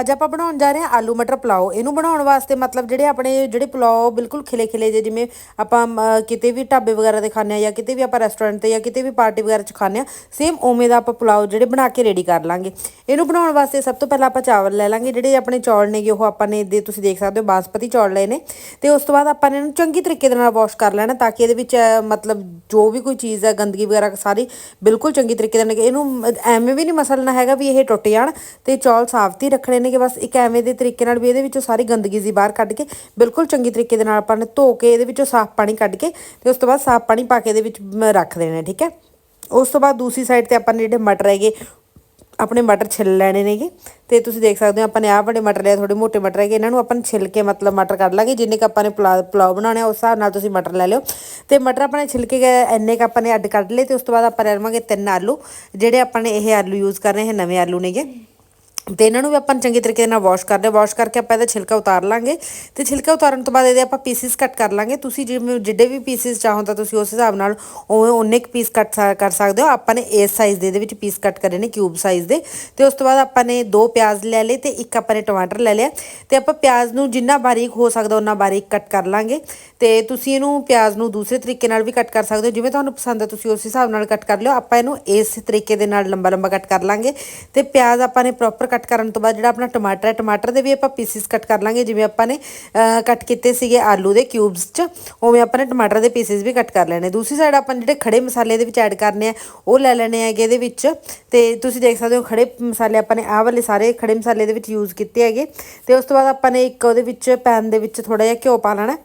ਅੱਜ ਆਪਾਂ ਬਣਾਉਣ ਜਾ ਰਹੇ ਹਾਂ ਆਲੂ ਮਟਰ ਪਲਾਓ। ਇਹਨੂੰ ਬਣਾਉਣ ਵਾਸਤੇ ਮਤਲਬ ਜਿਹੜੇ ਆਪਣੇ ਜਿਹੜੇ ਪਲਾਓ ਬਿਲਕੁਲ ਖਿਲੇ ਖਿਲੇ ਜੇ, ਜਿਵੇਂ ਆਪਾਂ ਕਿਤੇ ਵੀ ਢਾਬੇ ਵਗੈਰਾ ਤੇ ਖਾਂਦੇ ਆ ਜਾਂ ਕਿਤੇ ਵੀ ਆਪਾਂ ਰੈਸਟੋਰੈਂਟ ਤੇ ਜਾਂ ਕਿਤੇ ਵੀ ਪਾਰਟੀ ਵਗੈਰਾ 'ਚ ਖਾਂਦੇ ਆ ਸੇਮ ਉਵੇਂ ਦਾ ਆਪਾਂ ਪਲਾਓ ਜਿਹੜੇ ਬਣਾ ਕੇ ਰੈਡੀ ਕਰ ਲਾਂਗੇ। ਇਹਨੂੰ ਬਣਾਉਣ ਵਾਸਤੇ ਸਭ ਤੋਂ ਪਹਿਲਾਂ ਆਪਾਂ ਚਾਵਲ ਲੈ ਲਾਂਗੇ, ਜਿਹੜੇ ਆਪਣੇ ਚੌਲ ਨੇਗੇ, ਉਹ ਆਪਾਂ ਨੇ ਦੇ ਤੁਸੀਂ ਦੇਖ ਸਕਦੇ ਹੋ ਬਾਸਪਤੀ ਚੌਲ ਲਏ ਨੇ। ਤੇ ਉਸ ਤੋਂ ਬਾਅਦ ਆਪਾਂ ਨੇ ਇਹਨੂੰ ਚੰਗੀ ਤਰੀਕੇ ਦੇ ਨਾਲ ਵਾਸ਼ ਕਰ ਲੈਣਾ, ਤਾਂ ਕਿ ਇਹਦੇ ਵਿੱਚ ਮਤਲਬ ਜੋ ਵੀ ਕੋਈ ਚੀਜ਼ ਹੈ, ਗੰਦਗੀ ਵਗੈਰਾ ਸਾਰੀ ਬਿਲਕੁਲ ਚੰਗੀ ਤਰੀਕੇ ਦੇ ਨਾਲ, ਇਹਨੂੰ ਐਵੇਂ ਵੀ ਨਹੀਂ ਮਸਲਣਾ ਹੈਗਾ ਵੀ ਇਹ ਟੁੱਟ ਜਾਣ ਤੇ ਚੌਲ ਸਾਫ਼ ਹੀ ਰੱਖਣੇ ਨੇਗੇ ਬਸ ਇੱਕ ਐਵੇਂ ਦੇ ਤਰੀਕੇ ਨਾਲ ਵੀ ਇਹਦੇ ਵਿੱਚੋਂ ਸਾਰੀ ਗੰਦਗੀ ਜੀ ਬਾਹਰ ਕੱਢ ਕੇ, ਬਿਲਕੁਲ ਚੰਗੀ ਤਰੀਕੇ ਦੇ ਨਾਲ ਆਪਾਂ ਨੇ ਧੋ ਕੇ ਇਹਦੇ ਵਿੱਚੋਂ ਸਾਫ਼ ਪਾਣੀ ਕੱਢ ਕੇ ਤੇ ਉਸ ਤੋਂ ਬਾਅਦ ਸਾਫ਼ ਪਾਣੀ ਪਾ ਕੇ ਇਹਦੇ ਵਿੱਚ ਰੱਖ ਦੇਣਾ, ਠੀਕ ਹੈ? ਉਸ ਤੋਂ ਬਾਅਦ ਦੂਸਰੀ ਸਾਈਡ ਤੇ ਆਪਾਂ ਨੇ ਜਿਹੜੇ ਮਟਰ ਹੈਗੇ, ਆਪਣੇ ਮਟਰ ਛਿੱਲ ਲੈਣੇ ਨੇਗੇ। ਤੇ ਤੁਸੀਂ ਦੇਖ ਸਕਦੇ ਹੋ, ਆਪਾਂ ਨੇ ਆਹ ਬੜੇ ਮਟਰ ਲਿਆ ਥੋੜੇ ਮੋਟੇ ਮਟਰ ਹੈਗੇ, ਇਹਨਾਂ ਨੂੰ ਆਪਾਂ ਛਿੱਲ ਕੇ ਮਤਲਬ ਮਟਰ ਕੱਢ ਲਾਂਗੇ, ਜਿੰਨੇ ਕ ਆਪਾਂ ਨੇ ਪਲਾ ਪਲਾਓ ਬਣਾਉਣੇ ਆ, ਉਸ ਹਿਸਾਬ ਨਾਲ ਤੁਸੀਂ ਮਟਰ ਲੈ ਲਿਓ। ਤੇ ਮਟਰ ਆਪਾਂ ਨੇ ਛਿਲਕੇ ਗਏ, ਇੰਨੇ ਕ ਆਪਾਂ ਨੇ ਅੱਡ ਕੱਢ ਲਏ, ਤੇ ਉਸ ਤੋਂ ਬਾਅਦ ਆਪਾਂ ਲੈ ਲਵਾਂਗੇ ਤਿੰਨ ਆਲੂ, ਜਿਹੜੇ ਆਪਾਂ ਨੇ ਇਹ ਆਲੂ ਯੂਜ਼ ਕਰ ਰਹੇ ਹਾਂ ਨਵੇਂ ਆਲੂ ਨੇਗੇ। ਤੇ ਇਹਨਾਂ ਨੂੰ ਵੀ ਆਪਾਂ ਚੰਗੇ ਤਰੀਕੇ ਨਾਲ ਵਾਸ਼ ਕਰਦੇ ਵਾਸ਼ ਕਰਕੇ ਆਪਾਂ ਇਹਦਾ ਛਿਲਕਾ ਉਤਾਰ ਲਾਂਗੇ ਤੇ ਛਿਲਕਾ ਉਤਾਰਨ ਤੋਂ ਬਾਅਦ ਇਹਦੇ ਆਪਾਂ ਪੀਸਿਸ ਕੱਟ ਕਰ ਲਾਂਗੇ। ਤੁਸੀਂ ਜਿਵੇਂ ਜਿੱਡੇ ਵੀ ਪੀਸਿਸ ਚਾਹੋ ਤਾਂ ਤੁਸੀਂ ਉਸ ਹਿਸਾਬ ਨਾਲ ਉਵੇਂ ਉਹਨੇ ਕੁ ਪੀਸ ਕੱਟ ਕਰ ਸਕਦੇ ਹੋ। ਆਪਾਂ ਨੇ ਇਸ ਸਾਈਜ਼ ਦੇ ਇਹਦੇ ਵਿੱਚ ਪੀਸ ਕੱਟ ਕਰੇ ਨੇ ਕਿਊਬ ਸਾਈਜ਼ ਦੇ। ਤੇ ਉਸ ਤੋਂ ਬਾਅਦ ਆਪਾਂ ਨੇ ਦੋ ਪਿਆਜ਼ ਲੈ ਲਏ ਤੇ ਇੱਕ ਆਪਾਂ ਨੇ ਟਮਾਟਰ ਲੈ ਲਿਆ। ਤੇ ਆਪਾਂ ਪਿਆਜ਼ ਨੂੰ ਜਿੰਨਾ ਬਾਰੀਕ ਹੋ ਸਕਦਾ ਉਹਨਾਂ ਬਾਰੀਕ ਕੱਟ ਕਰ ਲਾਂਗੇ। ਤੇ ਤੁਸੀਂ ਇਹਨੂੰ ਪਿਆਜ਼ ਨੂੰ ਦੂਸਰੇ ਤਰੀਕੇ ਨਾਲ ਵੀ ਕੱਟ ਕਰ ਸਕਦੇ ਹੋ। ਜਿਵੇਂ ਤੁਹਾਨੂੰ ਪਸੰਦ ਹੈ ਤੁਸੀਂ ਉਸ ਹਿਸਾਬ ਨਾਲ ਕੱਟ ਕਰ ਲਿਓ। ਆਪਾਂ ਇਹਨੂੰ ਇਸ ਤਰੀਕੇ ਦੇ ਨਾਲ ਲੰਬਾ ਲੰਬਾ ਕੱਟ ਕਰ ਲਾਂਗੇ। ਤੇ ਪਿਆਜ਼ ਆਪਾਂ ਨੇ ਪ੍ਰੋਪਰ ਕੱਟ ਕਰਨ ਤੋਂ ਬਾਅਦ ਜਿਹੜਾ ਆਪਣਾ ਟਮਾਟਰ ਹੈ, ਟਮਾਟਰ ਦੇ ਵੀ ਆਪਾਂ ਪੀਸਿਸ ਕੱਟ ਕਰ ਲਾਂਗੇ, ਜਿਵੇਂ ਆਪਾਂ ਨੇ ਕੱਟ ਕੀਤੇ ਸੀਗੇ ਆਲੂ ਦੇ ਕਿਊਬਸ 'ਚ, ਉਵੇਂ ਆਪਾਂ ਨੇ ਟਮਾਟਰ ਦੇ ਪੀਸਿਸ ਵੀ ਕੱਟ ਕਰ ਲੈਣੇ। ਦੂਸਰੀ ਸਾਈਡ ਆਪਾਂ ਜਿਹੜੇ ਖੜੇ ਮਸਾਲੇ ਦੇ ਵਿੱਚ ਐਡ ਕਰਨੇ ਆ, ਉਹ ਲੈ ਲੈਣੇ ਹੈਗੇ ਇਹਦੇ ਵਿੱਚ। ਤੇ ਤੁਸੀਂ ਦੇਖ ਸਕਦੇ ਹੋ ਖੜੇ ਮਸਾਲੇ ਆਪਾਂ ਨੇ ਆਹ ਵਾਲੇ ਸਾਰੇ ਖੜੇ ਮਸਾਲੇ ਦੇ ਵਿੱਚ ਯੂਜ਼ ਕੀਤੇ ਹੈਗੇ। ਤੇ ਉਸ ਤੋਂ ਬਾਅਦ ਆਪਾਂ ਨੇ ਇੱਕ ਉਹਦੇ ਵਿੱਚ ਪੈਨ ਦੇ ਵਿੱਚ ਥੋੜਾ ਜਿਹਾ ਘਿਓ ਪਾ ਲੈਣਾ।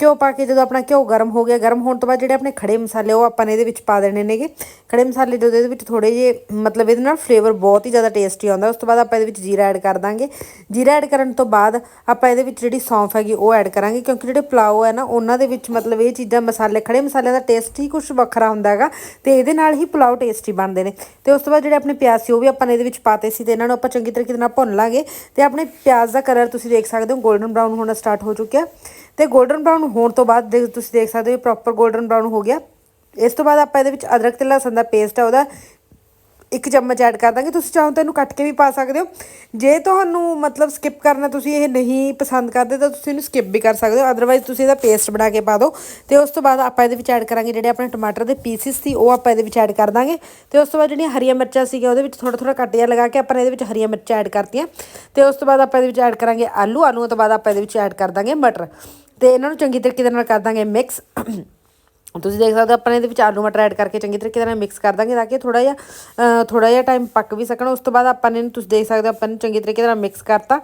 ਘਿਓ ਪਾ ਕੇ ਜਦੋਂ ਆਪਣਾ ਘਿਓ ਗਰਮ ਹੋ ਗਿਆ, ਗਰਮ ਹੋਣ ਤੋਂ ਬਾਅਦ ਜਿਹੜੇ ਆਪਣੇ ਖੜੇ ਮਸਾਲੇ ਉਹ ਆਪਾਂ ਨੇ ਇਹਦੇ ਵਿੱਚ ਪਾ ਦੇਣੇ ਨੇਗੇ। ਖੜੇ ਮਸਾਲੇ ਜਦੋਂ ਇਹਦੇ ਵਿੱਚ ਥੋੜੇ ਜਿਹੇ, ਮਤਲਬ ਇਹਦੇ ਨਾਲ ਫਲੇਵਰ ਬਹੁਤ ਹੀ ਜ਼ਿਆਦਾ ਟੇਸਟੀ ਆਉਂਦਾ, ਉਸ ਤੋਂ ਬਾਅਦ ਆਪਾਂ ਇਹਦੇ ਵਿੱਚ ਜੀਰਾ ਐਡ ਕਰ ਦਾਂਗੇ। ਜੀਰਾ ਐਡ ਕਰਨ ਤੋਂ ਬਾਅਦ ਆਪਾਂ ਇਹਦੇ ਵਿੱਚ ਜਿਹੜੀ ਸੌਂਫ ਹੈਗੀ ਉਹ ਐਡ ਕਰਾਂਗੇ, ਕਿਉਂਕਿ ਜਿਹੜੇ ਪਲਾਓ ਹੈ ਨਾ, ਉਹਨਾਂ ਦੇ ਵਿੱਚ ਮਤਲਬ ਇਹ ਚੀਜ਼ਾਂ ਮਸਾਲੇ, ਖੜੇ ਮਸਾਲਿਆਂ ਦਾ ਟੇਸਟ ਹੀ ਕੁਝ ਵੱਖਰਾ ਹੁੰਦਾ ਹੈਗਾ ਤੇ ਇਹਦੇ ਨਾਲ ਹੀ ਪਲਾਓ ਟੇਸਟੀ ਬਣਦੇ ਨੇ। ਤੇ ਉਸ ਤੋਂ ਬਾਅਦ ਜਿਹੜੇ ਆਪਣੇ ਪਿਆਜ਼ ਸੀ ਉਹ ਵੀ ਆਪਾਂ ਨੇ ਇਹਦੇ ਵਿੱਚ ਪਾਤੇ ਸੀ ਤੇ ਇਹਨਾਂ ਨੂੰ ਆਪਾਂ ਚੰਗੀ ਤਰੀਕੇ ਨਾਲ ਭੁੰਨ ਲਾਂਗੇ। ਤੇ ਆਪਣੇ ਪਿਆਜ਼ ਦਾ ਕਲਰ ਤੁਸੀਂ ਦੇਖ ਸਕਦੇ ਹੋ 골ਡਨ ਬਰਾਊਨ ਹੋਣਾ ਸਟਾਰਟ ਹੋ ਚੁੱਕਿਆ। ਤੇ 골ਡਨ ਬਰਾਊਨ ਹੋਣ ਤੋਂ ਬਾਅਦ ਦੇ- ਤੁਸੀਂ ਦੇਖ ਸਕਦੇ ਹੋ ਪ੍ਰੋਪਰ 골ਡਨ ਬਰਾਊਨ ਹੋ ਗਿਆ। ਇਸ ਤੋਂ ਬਾਅਦ ਆਪਾਂ ਇਹਦੇ ਵਿੱਚ ਅਦਰਕ ਤੇ ਲਸਣ ਦਾ ਪੇਸਟ ਆ, ਉਹਦਾ ਇੱਕ ਚਮਚ ਐਡ ਕਰ ਦਾਂਗੇ। ਤੁਸੀਂ ਚਾਹੋ ਤਾਂ ਇਹਨੂੰ ਕੱਟ ਕੇ ਵੀ ਪਾ ਸਕਦੇ ਹੋ। ਜੇ ਤੁਹਾਨੂੰ ਮਤਲਬ ਸਕਿਪ ਕਰਨਾ ਤੁਸੀਂ ਇਹ ਨਹੀਂ ਪਸੰਦ ਕਰਦੇ, ਤਾਂ ਤੁਸੀਂ ਇਹਨੂੰ ਸਕਿਪ ਵੀ ਕਰ ਸਕਦੇ ਹੋ। ਅਦਰਵਾਈਜ਼ ਤੁਸੀਂ ਇਹਦਾ ਪੇਸਟ ਬਣਾ ਕੇ ਪਾ ਦਿਓ। ਤੇ ਉਸ ਤੋਂ ਬਾਅਦ ਆਪਾਂ ਇਹਦੇ ਵਿੱਚ ਐਡ ਕਰਾਂਗੇ ਜਿਹੜੇ ਆਪਣੇ ਟਮਾਟਰ ਦੇ ਪੀਸਿਸ ਸੀ, ਉਹ ਆਪਾਂ ਇਹਦੇ ਵਿੱਚ ਐਡ ਕਰ ਦਾਂਗੇ। ਤੇ ਉਸ ਤੋਂ ਬਾਅਦ ਜਿਹੜੀਆਂ ਹਰੀਆਂ ਮਿਰਚਾਂ ਸੀਗੀਆਂ, ਉਹਦੇ ਵਿੱਚ ਥੋੜਾ ਥੋੜਾ ਕੱਟ ਜਿਹਾ ਲਗਾ ਕੇ ਆਪਾਂ ਇਹਦੇ ਵਿੱਚ ਹਰੀਆਂ ਮਿਰਚਾਂ ਐਡ ਕਰਤੀਆਂ। ਤੇ ਉਸ ਤੋਂ ਬਾਅਦ ਆਪਾਂ ਇਹਦੇ ਵਿੱਚ ਐਡ ਕਰਾਂਗੇ ਆਲੂ। ਆਲੂਆਂ ਤੋਂ ਬਾਅਦ ਆਪਾਂ ਇਹਦੇ ਵਿੱਚ ਐਡ ਕਰ ਦਾਂਗੇ ਮਟਰ। ਤੇ ਇਹਨਾਂ ਨੂੰ ਚੰਗੀ ਤਰੀਕੇ ਦੇ ਨਾਲ ਕਰ ਦਾਂਗੇ ਮਿਕਸ ਤੁਸੀਂ ਦੇਖ ਸਕਦੇ ਹੋ ਆਪਾਂ ਇਹਦੇ ਵਿੱਚ ਆਲੂ ਮਟਰ ਐਡ ਕਰਕੇ ਚੰਗੀ ਤਰੀਕੇ ਨਾਲ ਮਿਕਸ ਕਰ ਦਾਂਗੇ ਤਾਂ ਕਿ ਥੋੜਾ ਜਿਹਾ ਥੋੜਾ ਜਿਹਾ ਟਾਈਮ ਪੱਕ ਵੀ ਸਕਣ। ਉਸ ਤੋਂ ਬਾਅਦ ਆਪਾਂ ਨੇ ਇਹਨੂੰ, ਤੁਸੀਂ ਦੇਖ ਸਕਦੇ ਹੋ ਆਪਾਂ ਨੇ ਚੰਗੀ ਤਰੀਕੇ ਨਾਲ ਮਿਕਸ ਕਰਤਾ।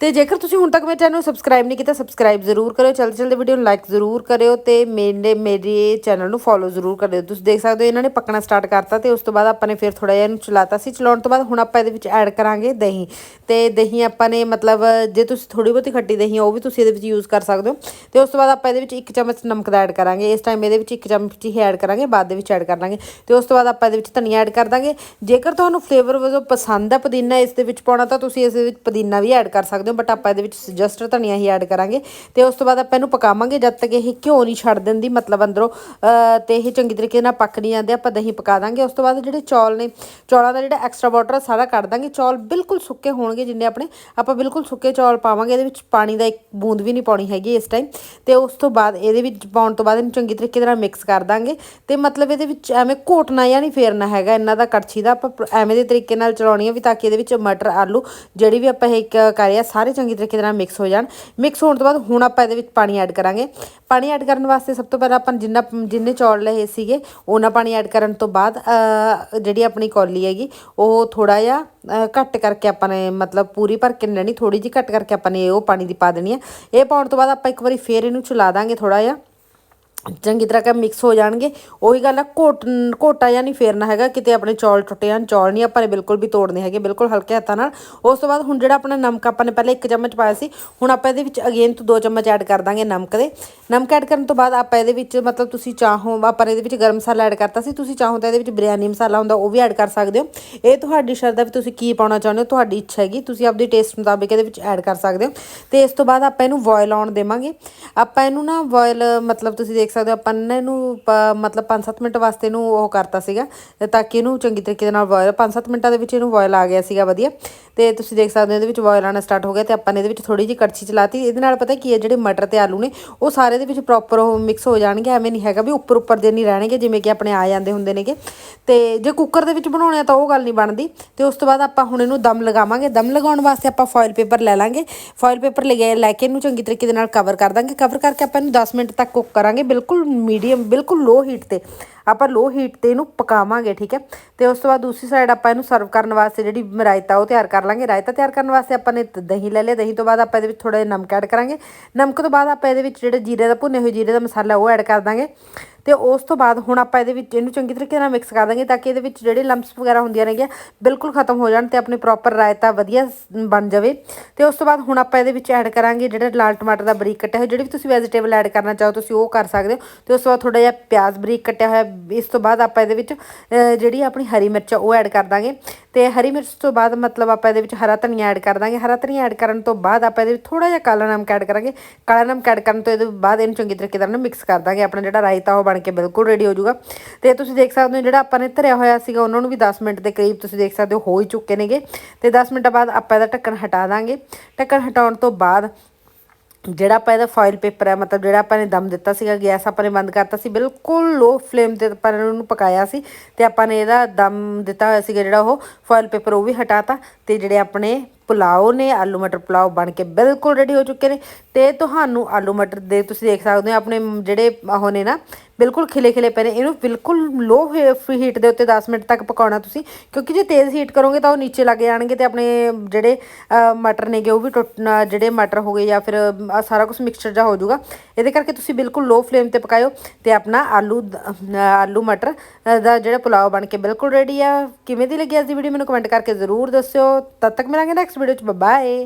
ਤੇ ਜੇਕਰ ਤੁਸੀਂ ਹੁਣ ਤੱਕ ਮੇਰੇ ਚੈਨਲ ਨੂੰ ਸਬਸਕ੍ਰਾਈਬ ਨਹੀਂ ਕੀਤਾ ਸਬਸਕ੍ਰਾਈਬ ਜ਼ਰੂਰ ਕਰਿਓ, ਚਲਦੇ ਚਲਦੇ ਵੀਡੀਓ ਨੂੰ ਲਾਈਕ ਜ਼ਰੂਰ ਕਰਿਓ ਤੇ ਮੇਰੇ ਮੇਰੇ ਚੈਨਲ ਨੂੰ ਫੋਲੋ ਜ਼ਰੂਰ ਕਰਿਓ ਤੁਸੀਂ ਦੇਖ ਸਕਦੇ ਹੋ ਇਹਨਾਂ ਨੇ ਪੱਕਣਾ ਸਟਾਰਟ ਕਰਤਾ ਤੇ ਉਸ ਤੋਂ ਬਾਅਦ ਆਪਾਂ ਨੇ ਫਿਰ ਥੋੜਾ ਜਿਹਾ ਇਹਨੂੰ ਚਲਾਤਾ ਸੀ। ਚਲਾਉਣ ਤੋਂ ਬਾਅਦ ਹੁਣ ਆਪਾਂ ਇਹਦੇ ਵਿੱਚ ਐਡ ਕਰਾਂਗੇ ਦਹੀਂ ਤੇ ਦਹੀਂ ਆਪਾਂ ਨੇ ਮਤਲਬ ਜੇ ਤੁਸੀਂ ਥੋੜੀ ਬਹੁਤੀ ਖੱਟੀ ਦਹੀਂ ਉਹ ਵੀ ਤੁਸੀਂ ਇਹਦੇ ਵਿੱਚ ਯੂਜ਼ ਕਰ ਸਕਦੇ ਹੋ। ਤੇ ਉਸ ਤੋਂ ਬਾਅਦ ਆਪਾਂ ਇਹਦੇ ਵਿੱਚ ਇੱਕ ਚਮਚ ਨਮਕ ਦਾ ਐਡ ਕਰਾਂਗੇ। ਇਸ ਟਾਈਮ ਇਹਦੇ ਵਿੱਚ ਇੱਕ ਚਮਚ ਹੀ ਐਡ ਕਰਾਂਗੇ, ਬਾਅਦ ਦੇ ਵਿੱਚ ਐਡ ਕਰ ਲਾਂਗੇ। ਤੇ ਉਸ ਤੋਂ ਬਾਅਦ ਆਪਾਂ ਇਹਦੇ ਵਿੱਚ ਧਨੀਆ ਐਡ ਕਰ ਦਾਂਗੇ। ਜੇਕਰ ਤੁਹਾਨੂੰ ਫਲੇਵਰ ਵਜੋਂ ਪਸੰਦ ਆ ਪੁਦੀਨਾ ਇਸ ਦੇ ਵਿੱਚ ਪਾਉਣਾ, ਤਾਂ ਤੁਸੀਂ ਇਸ ਦੇ ਵਿੱਚ ਪੁਦੀਨਾ ਵੀ ਐਡ ਕਰ ਸਕਦੇ ਹੋ। ਬਟ ਆਪਾਂ ਇਹਦੇ ਵਿੱਚ ਜਸਟ ਧਨੀਆ ਹੀ ਐਡ ਕਰਾਂਗੇ। ਤੇ ਉਸ ਤੋਂ ਬਾਅਦ ਆਪਾਂ ਇਹਨੂੰ ਪਕਾਵਾਂਗੇ, ਜਦ ਤੱਕ ਇਹ ਘਿਓ ਨਹੀਂ ਛੱਡ ਦਿੰਦੀ, ਮਤਲਬ ਅੰਦਰੋਂ, ਅਹ, ਤੇ ਇਹ ਚੰਗੀ ਤਰੀਕੇ ਨਾਲ ਪੱਕ ਨਹੀਂ ਜਾਂਦੇ, ਆਪਾਂ ਦਹੀਂ ਪਕਾ ਦਾਂਗੇ। ਉਸ ਤੋਂ ਬਾਅਦ ਜਿਹੜੇ ਚੌਲ ਨੇ, ਚੌਲਾਂ ਦਾ ਜਿਹੜਾ ਐਕਸਟਰਾ ਵਾਟਰ ਸਾਰਾ ਕੱਢ ਦਾਂਗੇ। ਚੌਲ ਬਿਲਕੁਲ ਸੁੱਕੇ ਹੋਣਗੇ ਜਿੰਨੇ ਆਪਣੇ, ਆਪਾਂ ਬਿਲਕੁਲ ਸੁੱਕੇ ਚੌਲ ਪਾਵਾਂਗੇ। ਇਹਦੇ ਵਿੱਚ ਪਾਣੀ ਦਾ ਇੱਕ ਬੂੰਦ ਵੀ ਨਹੀਂ ਪਾਉਣੀ ਹੈਗੀ ਇਸ ਟਾਈਮ ਤੇ ਉਸ ਤੋਂ ਬਾਅਦ ਇਹਦੇ ਵਿੱਚ ਪਾਉਣ ਤੋਂ ਬਾਅਦ ਇਹਨੂੰ ਚੰਗੀ ਤਰੀਕੇ ਨਾਲ ਮਿਕਸ ਕਰ ਦਾਂਗੇ। ਤੇ ਮਤਲਬ ਇਹਦੇ ਵਿੱਚ ਐਵੇਂ ਘੋਟਣਾ ਜਾਂ ਨਹੀਂ ਫੇਰਨਾ ਹੈਗਾ ਇਹਨਾਂ ਦਾ ਕੜਛੀ ਦਾ। ਆਪਾਂ ਐਵੇਂ ਦੇ ਤਰੀਕੇ ਨਾਲ ਚਲਾਉਣੀ ਆ ਵੀ ਤਾਂ ਕਿ ਇਹਦੇ ਵਿੱਚ ਮਟਰ, ਆਲੂ, ਜਿਹੜੀ ਵੀ ਆਪਾਂ ਇਹ ਕਰਿਆ ਸਾਰੇ ਚੰਗੀ ਤਰੀਕੇ ਦੇ ਨਾਲ ਮਿਕਸ ਹੋ ਜਾਣ। ਮਿਕਸ ਹੋਣ ਤੋਂ ਬਾਅਦ ਹੁਣ ਆਪਾਂ ਇਹਦੇ ਵਿੱਚ ਪਾਣੀ ਐਡ ਕਰਾਂਗੇ। ਪਾਣੀ ਐਡ ਕਰਨ ਵਾਸਤੇ ਸਭ ਤੋਂ ਪਹਿਲਾਂ ਆਪਾਂ ਜਿੰਨਾ ਜਿੰਨੇ ਚੌਲ ਲਏ ਸੀਗੇ, ਉਹਨਾਂ ਪਾਣੀ ਐਡ ਕਰਨ ਤੋਂ ਬਾਅਦ ਜਿਹੜੀ ਆਪਣੀ ਕੌਲੀ ਹੈਗੀ, ਉਹ ਥੋੜਾ ਜਿਹਾ ਘੱਟ ਕਰਕੇ ਆਪਾਂ ਨੇ ਮਤਲਬ ਪੂਰੀ ਭਰ ਕੇ ਨਹੀਂ ਥੋੜੀ ਜਿਹੀ ਘੱਟ ਕਰਕੇ ਆਪਾਂ ਨੇ ਉਹ ਪਾਣੀ ਦੀ ਪਾ ਦੇਣੀ ਹੈ। ਇਹ ਪਾਉਣ ਤੋਂ ਬਾਅਦ ਆਪਾਂ ਇੱਕ ਵਾਰੀ ਫੇਰ ਇਹਨੂੰ ਚਲਾ ਦਾਂਗੇ ਥੋੜਾ ਜਿਹਾ। ਚੰਗੀ ਤਰ੍ਹਾਂ ਕਿ ਮਿਕਸ ਹੋ ਜਾਣਗੇ। ਉਹੀ ਗੱਲ ਆ, ਘੋਟ, ਘੋਟਾ ਜਾਂ ਨਹੀਂ ਫੇਰਨਾ ਹੈਗਾ, ਕਿਤੇ ਆਪਣੇ ਚੌਲ ਟੁੱਟੇ ਜਾਣ, ਚੌਲ ਨਹੀਂ ਆਪਾਂ ਨੇ ਬਿਲਕੁਲ ਵੀ ਤੋੜਨੇ ਹੈਗੇ, ਬਿਲਕੁਲ ਹਲਕੇ ਹੱਥਾਂ ਨਾਲ। ਉਸ ਤੋਂ ਬਾਅਦ ਹੁਣ ਜਿਹੜਾ ਆਪਣਾ ਨਮਕ ਆਪਾਂ ਨੇ ਪਹਿਲੇ ਇੱਕ ਚਮਚ ਪਾਇਆ ਸੀ, ਹੁਣ ਆਪਾਂ ਇਹਦੇ ਵਿੱਚ ਅਗੇਨ ਤੋਂ ਦੋ ਚਮਚ ਐਡ ਕਰ ਦਾਂਗੇ ਨਮਕ ਦੇ। ਨਮਕ ਐਡ ਕਰਨ ਤੋਂ ਬਾਅਦ ਆਪਾਂ ਇਹਦੇ ਵਿੱਚ ਮਤਲਬ ਤੁਸੀਂ ਚਾਹੋ, ਆਪਾਂ ਇਹਦੇ ਵਿੱਚ ਗਰਮ ਮਸਾਲਾ ਐਡ ਕਰਤਾ ਸੀ, ਤੁਸੀਂ ਚਾਹੋ ਤਾਂ ਇਹਦੇ ਵਿੱਚ ਬਿਰਿਆਨੀ ਮਸਾਲਾ ਹੁੰਦਾ, ਉਹ ਵੀ ਐਡ ਕਰ ਸਕਦੇ ਹੋ। ਇਹ ਤੁਹਾਡੀ ਸ਼ਰਧਾ ਵੀ ਤੁਸੀਂ ਕੀ ਪਾਉਣਾ ਚਾਹੁੰਦੇ ਹੋ, ਤੁਹਾਡੀ ਇੱਛਾ ਹੈਗੀ, ਤੁਸੀਂ ਆਪਦੀ ਟੇਸਟ ਮੁਤਾਬਿਕ ਇਹਦੇ ਵਿੱਚ ਐਡ ਕਰ ਸਕਦੇ ਹੋ। ਤੇ ਇਸ ਤੋਂ ਬਾਅਦ ਆਪਾਂ ਇਹਨੂੰ ਬੋਇਲ ਆਉਣ ਦੇਵਾਂਗੇ। ਆਪਾਂ ਇਹਨੂੰ ਨਾ ਬੋਇਲ ਮਤਲਬ ਤੁਸੀਂ ਦੇਖ ਸਕਦੇ ਹੋ ਆਪਾਂ ਨੇ ਇਹਨੂੰ ਮਤਲਬ 5-7 ਮਿੰਟ ਵਾਸਤੇ ਇਹਨੂੰ ਉਹ ਕਰਤਾ ਸੀਗਾ, ਤਾਂ ਕਿ ਇਹਨੂੰ ਚੰਗੀ ਤਰੀਕੇ ਦੇ ਨਾਲ ਬੋਇਲ 5-7 ਮਿੰਟਾਂ ਦੇ ਵਿੱਚ ਇਹਨੂੰ ਬੋਇਲ ਆ ਗਿਆ ਸੀਗਾ, ਵਧੀਆ। ਤੇ ਤੁਸੀਂ ਦੇਖ ਸਕਦੇ ਹੋ ਇਹਦੇ ਵਿੱਚ ਬੋਇਲ ਆਉਣਾ ਸਟਾਰਟ ਹੋ ਗਿਆ ਤੇ ਆਪਾਂ ਨੇ ਇਹਦੇ ਵਿੱਚ ਥੋੜੀ ਜਿਹੀ ਕੜਛੀ ਚਲਾਤੀ। ਇਹਦੇ ਨਾਲ ਪਤਾ ਕੀ ਹੈ, ਜਿਹੜੇ ਮਟਰ ਤੇ ਆਲੂ ਨੇ, ਉਹ ਸਾਰੇ ਦੇ ਵਿੱਚ ਪ੍ਰੋਪਰ ਉਹ ਮਿਕਸ ਹੋ ਜਾਣਗੇ, ਐਵੇਂ ਨਹੀਂ ਹੈਗਾ ਵੀ ਉੱਪਰ ਉੱਪਰ ਦੇ ਨਹੀਂ ਰਹਿਣਗੇ, ਜਿਵੇਂ ਕਿ ਆਪਣੇ ਆ ਜਾਂਦੇ ਹੁੰਦੇ ਨੇਗੇ। ਤੇ ਜੇ ਕੁੱਕਰ ਦੇ ਵਿੱਚ ਬਣਾਉਣੇ ਆ ਤਾਂ ਉਹ ਗੱਲ ਨਹੀਂ ਬਣਦੀ। ਤੇ ਉਸ ਤੋਂ ਬਾਅਦ ਆਪਾਂ ਹੁਣ ਇਹਨੂੰ ਦਮ ਲਗਾਵਾਂਗੇ। ਦਮ ਲਗਾਉਣ ਵਾਸਤੇ ਆਪਾਂ ਫੋਇਲ ਪੇਪਰ ਲੈ ਲਾਂਗੇ। ਫੋਇਲ ਪੇਪਰ ਲੈ ਲੈ ਕੇ ਇਹਨੂੰ ਚੰਗੀ ਤਰੀਕੇ ਦੇ ਨਾਲ ਕਵਰ ਕਰ ਦਾਂਗੇ। ਕਵਰ ਕਰਕੇ ਆਪਾਂ ਇਹਨੂੰ 10 ਮਿੰਟ ਤੱਕ ਕੁੱਕ ਕਰਾਂਗੇ ਬਿਲਕੁਲ ਮੀਡੀਅਮ ਬਿਲਕੁਲ ਲੋ ਹੀਟ ਤੇ। ਆਪਾਂ ਲੋ ਹੀਟ ਤੇ ਇਹਨੂੰ ਪਕਾਵਾਂਗੇ, ਠੀਕ ਹੈ? ਤੇ ਉਸ ਤੋਂ ਬਾਅਦ ਦੂਸਰੀ ਸਾਈਡ ਆਪਾਂ ਇਹਨੂੰ ਸਰਵ ਕਰਨ ਵਾਸਤੇ ਜਿਹੜੀ ਰਾਇਤਾ ਉਹ ਤਿਆਰ ਕਰ ਲਾਂਗੇ। ਰਾਇਤਾ ਤਿਆਰ ਕਰਨ ਵਾਸਤੇ ਆਪਾਂ ਨੇ ਦਹੀਂ ਲੈ ਲਿਆ। ਦਹੀਂ ਤੋਂ ਬਾਅਦ ਆਪਾਂ ਇਹਦੇ ਵਿੱਚ ਥੋੜਾ ਜਿਹਾ ਨਮਕ ਐਡ ਕਰਾਂਗੇ। ਨਮਕ ਤੋਂ ਬਾਅਦ ਆਪਾਂ ਇਹਦੇ ਵਿੱਚ ਜਿਹੜੇ ਜੀਰੇ ਦਾ ਭੁੰਨੇ ਹੋਏ ਜੀਰੇ ਦਾ ਮਸਾਲਾ ਉਹ ਐਡ ਕਰ ਦਾਂਗੇ। ਤੇ ਉਸ ਤੋਂ ਬਾਅਦ ਹੁਣ ਆਪਾਂ ਇਹਦੇ ਵਿੱਚ ਇਹਨੂੰ ਚੰਗੀ ਤਰੀਕੇ ਨਾਲ ਮਿਕਸ ਕਰ ਦਾਂਗੇ ਤਾਂ ਕਿ ਇਹਦੇ ਵਿੱਚ ਜਿਹੜੇ ਲੰਪਸ ਵਗੈਰਾ ਹੁੰਦੀਆਂ ਨੇਗੀਆਂ ਬਿਲਕੁਲ ਖਤਮ ਹੋ ਜਾਣ ਤੇ ਆਪਣੀ ਪ੍ਰੋਪਰ ਰਾਇਤਾ ਵਧੀਆ ਬਣ ਜਾਵੇ। ਤੇ ਉਸ ਤੋਂ ਬਾਅਦ ਹੁਣ ਆਪਾਂ ਇਹਦੇ ਵਿੱਚ ਐਡ ਕਰਾਂਗੇ ਜਿਹੜਾ ਲਾਲ ਟਮਾਟਰ ਦਾ ਬਰੀਕ ਕੱਟਿਆ ਹੋਇਆ, ਜਿਹੜੀ ਵੀ ਤੁਸੀਂ ਵੈਜੀਟੇਬਲ ਐਡ ਕਰਨਾ ਚਾਹੋ ਤੁਸੀਂ ਉਹ ਕਰ ਸਕਦੇ ਹੋ। ਤੇ ਉਸ ਤੋਂ ਬਾਅਦ ਥੋੜਾ ਜਿਹਾ ਪਿਆਜ਼ ਬਰੀਕ ਕੱਟਿਆ ਹੋਇਆ, ਇਸ ਤੋਂ ਬਾਅਦ ਆਪਾਂ ਇਹਦੇ ਵਿੱਚ ਜਿਹੜੀ ਆਪਣੀ ਹਰੀ ਮਿਰਚ ਆ, ਉਹ ਐਡ ਕਰ ਦਾਂਗੇ। ਤੇ ਹਰੀ ਮਿਰਚ ਤੋਂ ਬਾਅਦ ਮਤਲਬ ਆਪਾਂ ਇਹਦੇ ਵਿੱਚ ਹਰਾ ਧਨੀਆ ਐਡ ਕਰ ਦਾਂਗੇ। ਹਰਾ ਧਨੀਆ ਐਡ ਕਰਨ ਤੋਂ ਬਾਅਦ ਆਪਾਂ ਇਹਦੇ ਵਿੱਚ ਥੋੜਾ ਜਿਹਾ ਕਾਲਾ ਨਮਕ ਐਡ ਕਰਾਂਗੇ। ਕਾਲਾ ਨਮਕ ਐਡ ਕਰਨ ਤੋਂ ਇਹਦੇ ਬਾਅਦ ਇਹਨੂੰ ਚੰਗੀ ਤਰੀਕੇ ਨਾਲ ਮਿਕਸ ਕਰ ਦਾਂਗੇ। ਆਪਣਾ ਜਿਹੜਾ ਰਾਇਤਾ ਉਹ ਬਣ ਕੇ ਬਿਲਕੁਲ ਰੈਡੀ ਹੋ ਜਾਊਗਾ। ਤੇ ਤੁਸੀਂ ਦੇਖ ਸਕਦੇ ਹੋ ਜਿਹੜਾ ਆਪਾਂ ਨੇ ਧਰਿਆ ਹੋਇਆ ਸੀਗਾ, ਉਹਨਾਂ ਨੂੰ ਵੀ 10 ਮਿੰਟ ਦੇ ਕਰੀਬ ਤੁਸੀਂ ਦੇਖ ਸਕਦੇ ਹੋ ਹੋ ਹੀ ਚੁੱਕੇ ਨੇਗੇ। ਤੇ 10 ਮਿੰਟਾਂ ਬਾਅਦ ਆਪਾਂ ਇਹਦਾ ਢੱਕਣ ਹਟਾ ਦਾਂਗੇ। ਢੱਕਣ ਹਟਾਉਣ ਤੋਂ ਬਾਅਦ ਜਿਹੜਾ ਆਪਾਂ ਇਹਦਾ ਫਾਇਲ ਪੇਪਰ ਹੈ ਮਤਲਬ ਜਿਹੜਾ ਆਪਾਂ ਨੇ ਦਮ ਦਿੱਤਾ ਸੀਗਾ, ਗੈਸ ਆਪਾਂ ਨੇ ਬੰਦ ਕਰਤਾ ਸੀ, ਬਿਲਕੁਲ ਲੋ ਫਲੇਮ ਤੇ ਆਪਾਂ ਨੇ ਉਹਨੂੰ ਪਕਾਇਆ ਸੀ ਤੇ ਆਪਾਂ ਨੇ ਇਹਦਾ ਦਮ ਦਿੱਤਾ ਹੋਇਆ ਸੀਗਾ ਜਿਹੜਾ ਉਹ ਫਾਇਲ ਪੇਪਰ ਉਹ ਵੀ ਹਟਾਤਾ ਤੇ ਜਿਹੜੇ ਆਪਣੇ ਪੁਲਾਓ ਨੇ ਆਲੂ ਮਟਰ ਪੁਲਾਓ ਬਣ ਕੇ ਬਿਲਕੁਲ ਰੈਡੀ ਹੋ ਚੁੱਕੇ ਨੇ ਤੇ ਤੁਹਾਨੂੰ ਆਲੂ ਮਟਰ ਦੇ ਤੁਸੀਂ ਦੇਖ ਸਕਦੇ ਹੋ ਆਪਣੇ ਮ- ਜਿਹੜੇ ਉਹ ਨੇ ਨਾ ਬਿਲਕੁਲ ਖਿਲੇ ਖਿਲੇ ਪਏ ਨੇ ਇਹਨੂੰ ਬਿਲਕੁਲ ਲੋ ਹੀਟ ਦੇ ਉੱਤੇ 10 ਮਿੰਟ ਤੱਕ ਪਕਾਉਣਾ ਤੁਸੀਂ ਕਿਉਂਕਿ ਜੇ ਤੇਜ਼ ਹੀਟ ਕਰੋਗੇ ਤਾਂ ਉਹ ਨੀਚੇ ਲੱਗ ਜਾਣਗੇ ਤੇ ਆਪਣੇ ਜਿਹੜੇ ਅ, ਮਟਰ ਨੇਗੇ ਉਹ ਵੀ ਟੁੱਟਣਾ ਜਿਹੜੇ ਮਟਰ ਹੋ ਗਏ ਜਾਂ ਫਿਰ ਆਹ ਸਾਰਾ ਕੁਝ ਮਿਕਸਚਰ ਜਾ ਹੋ ਜਾਊਗਾ ਇਹਦੇ ਕਰਕੇ ਤੁਸੀਂ ਬਿਲਕੁਲ ਲੋ ਫਲੇਮ ਤੇ ਪਕਾਇਓ ਤੇ ਆਪਣਾ ਆਲੂ ਦ- ਅ, ਆਲੂ ਮਟਰ ਅ, ਦਾ ਜਿਹੜਾ ਪੁਲਾਓ ਬਣ ਕੇ ਬਿਲਕੁਲ ਰੈਡੀ ਆ ਕਿਵੇਂ ਦੀ ਲੱਗੀ ਅੱਜ ਦੀ ਵੀਡੀਓ ਮੈਨੂੰ ਕਮੈਂਟ ਕਰਕੇ ਜ਼ਰੂਰ ਦੱਸਿਓ। ਤਦ ਤੱਕ ਮਿਲਾਂਗੇ ਨੈਕਸਟ ਵੀਡੀਓ ਚ ਬਾਏ